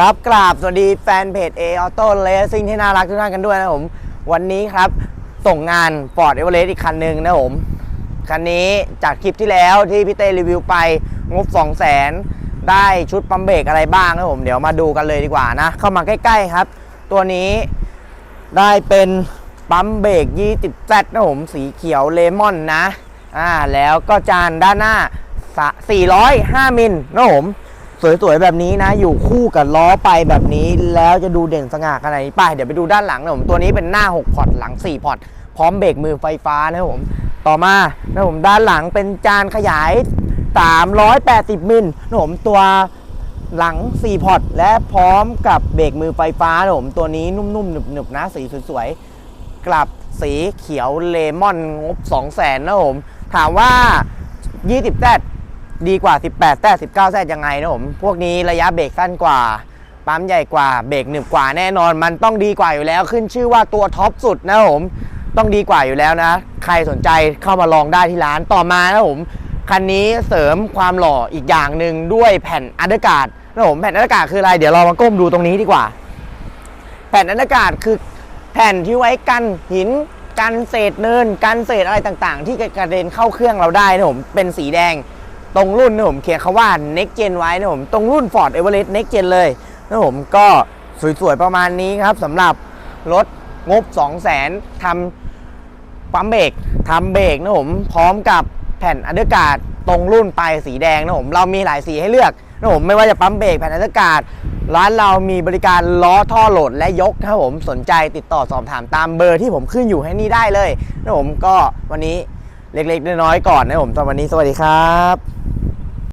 ครับกราบสวัสดีแฟนเพจ A Auto Racing ที่น่ารักทุกท่านกันด้วยนะผม วันนี้ครับส่งงาน Ford Everest อีกคันหนึ่งนะผม คันนี้จากคลิปที่แล้วที่พี่เต้รีวิวไปงบ 2 0 0 0 0 0ได้ชุดปั๊มเบรกอะไรบ้างนะผม เดี๋ยวมาดูกันเลยดีกว่านะ เข้ามาใกล้ๆครับ ตัวนี้ได้เป็นปั๊มเบรก 20Z นะผมสีเขียวเลมอนนะอ่าแล้วก็จานด้านหน้าสะ405 มิลนะผม สวยๆแบบนี้นะ อยู่คู่กับล้อไปแบบนี้ แล้วจะดูเด่นสง่าขนาดนี้ไป้าเดี๋ยวไปดูด้านหลังนะผมตัวนี้เป็นหน้า 6 พอร์ตหลัง 4 พอร์ตพร้อมเบรกมือไฟฟ้านะครับผมต่อมานะผมด้านหลังเป็นจานขยาย 380 มิลนะผมตัวหลัง 4 พอร์ตและพร้อมกับเบรกมือไฟฟ้านะผมตัวนี้นุ่มๆหนึบๆนะสีสวยๆกลับสีเขียวเลมอนงบ2 0 0 0 0นะผมถามว่า 20แซ ดีกว่า 18แซ19แซยังไงนะผม พวกนี้ระยะเบรกสั้นกว่า ปั๊มใหญ่กว่า เบรกหนึบกว่าแน่นอน มันต้องดีกว่าอยู่แล้ว ขึ้นชื่อว่าตัวท็อปสุดนะผม ต้องดีกว่าอยู่แล้วนะ ใครสนใจเข้ามาลองได้ที่ร้าน ต่อมานะผม คันนี้เสริมความหล่ออีกอย่างหนึ่งด้วยแผ่นอันดอร์การ์ดนะผม แผ่นอันดอร์การ์ดคืออะไร เดี๋ยวเรามาก้มดูตรงนี้ดีกว่า แผ่นอันดอร์การ์ดคือแผ่นที่ไว้กันหินกันเศษเนินกันเศษอะไรต่างๆ ที่กระเด็นเข้าเครื่องเราได้นะผม เป็นสีแดง ตรงรุ่นนะผมเขียนคำว่า next gen ไว้นะผมตรงรุ่น Ford Everest next gen เลยนะผมก็สวยๆประมาณนี้ครับสำหรับรถงบ 2 0 0 0 0 0ทำปั๊มเบรกทำเบรกนะผมพร้อมกับแผ่นอันเดอร์การ์ดตรงรุ่นปลายสีแดงนะผมเรามีหลายสีให้เลือกนะผมไม่ว่าจะปั๊มเบรกแผ่นอันเดอร์การ์ดร้านเรามีบริการล้อท่อโหลดและยกครับผมสนใจติดต่อสอบถามตามเบอร์ที่ผมขึ้นอยู่ให้นี่ได้เลยนะผมก็วันนี้เล็กๆน้อยๆก่อนนะผมสำหรับวันนี้สวัสดีครับ